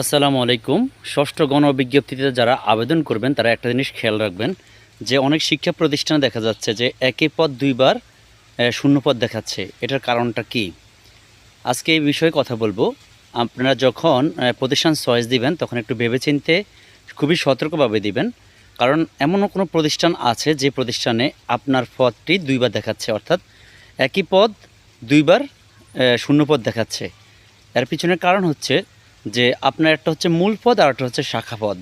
আসসালামু আলাইকুম। ষষ্ঠ গণবিজ্ঞপ্তিতে যারা আবেদন করবেন তারা একটা জিনিস খেয়াল রাখবেন যে অনেক শিক্ষা প্রতিষ্ঠানে দেখা যাচ্ছে যে একই পদ দুইবার আহ, শূন্য পদ দেখাচ্ছে। এটার কারণটা কি? আজকে এই বিষয়ে কথা বলব। আপনারা যখন প্রতিষ্ঠান চয়েস দিবেন তখন একটু ভেবেচিন্তে খুবই সতর্কভাবে দিবেন। কারণ এমনও কোনো প্রতিষ্ঠান আছে যে প্রতিষ্ঠানে আপনার পদটি দুইবার দেখাচ্ছে অর্থাৎ একই পদ দুইবার শূন্য পদ দেখাচ্ছে। এর পিছনের কারণ হচ্ছে যে আপনার একটা হচ্ছে মূল পদ আর একটা হচ্ছে শাখা পদ।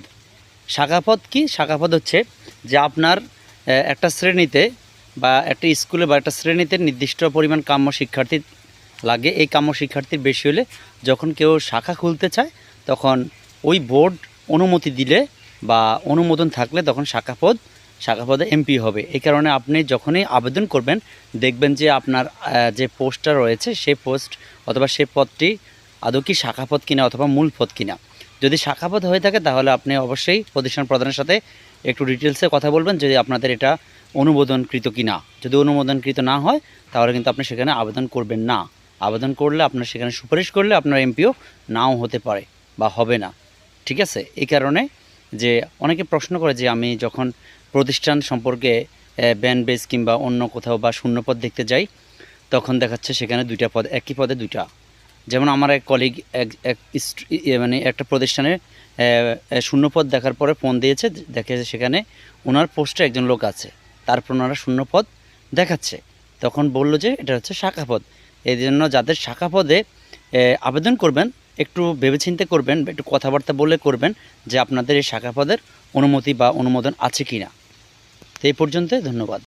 শাখা পদ কি? শাখা পদ হচ্ছে যে আপনার একটা শ্রেণীতে বা একটা স্কুলে বা একটা শ্রেণীতে নির্দিষ্ট পরিমাণ কাম্য শিক্ষার্থী লাগে। এই কাম্য শিক্ষার্থীর বেশি হলে যখন কেউ শাখা খুলতে চায়, তখন ওই বোর্ড অনুমতি দিলে বা অনুমোদন থাকলে তখন শাখা পদ, শাখা পদে এমপি হবে। এই কারণে আপনি যখনই আবেদন করবেন, দেখবেন যে আপনার যে পোস্টটা রয়েছে সেই পোস্ট অথবা সেই পদটি আদৌ কি শাখা পদ কিনা অথবা মূল পথ কিনা? যদি শাখা পদ হয়ে থাকে, তাহলে আপনি অবশ্যই প্রতিষ্ঠান প্রধানের সাথে একটু ডিটেলসে কথা বলবেন যদি আপনাদের এটা অনুমোদনকৃত কিনা। যদি অনুমোদনকৃত না হয়, তাহলে কিন্তু আপনি সেখানে আবেদন করবেন না। আবেদন করলে আপনার সেখানে সুপারিশ করলে আপনার এমপিও নাও হতে পারে বা হবে না। ঠিক আছে? এই কারণে যে অনেকে প্রশ্ন করে যে আমি যখন প্রতিষ্ঠান সম্পর্কে ব্যান বেস কিংবা অন্য কোথাও বা শূন্যপদ দেখতে যাই, তখন দেখাচ্ছে সেখানে দুইটা পদ, একই পদে দুইটা। যেমন আমার এক কলিগ এক এক মানে একটা প্রতিষ্ঠানে শূন্যপদ দেখার পরে ফোন দিয়েছে দেখেছে সেখানে ওনার পোস্টে একজন লোক আছে। তারপর ওনারা শূন্যপদ দেখাচ্ছে। তখন বলল যে, এটা হচ্ছে শাখা পদ এই জন্য যাদের শাখা পদে আবেদন করবেন, একটু ভেবেচিন্তে করবেন, একটু কথাবার্তা বলে করবেন যে আপনাদের এই শাখা পদের অনুমতি বা অনুমোদন আছে কি না তো এই পর্যন্ত ধন্যবাদ।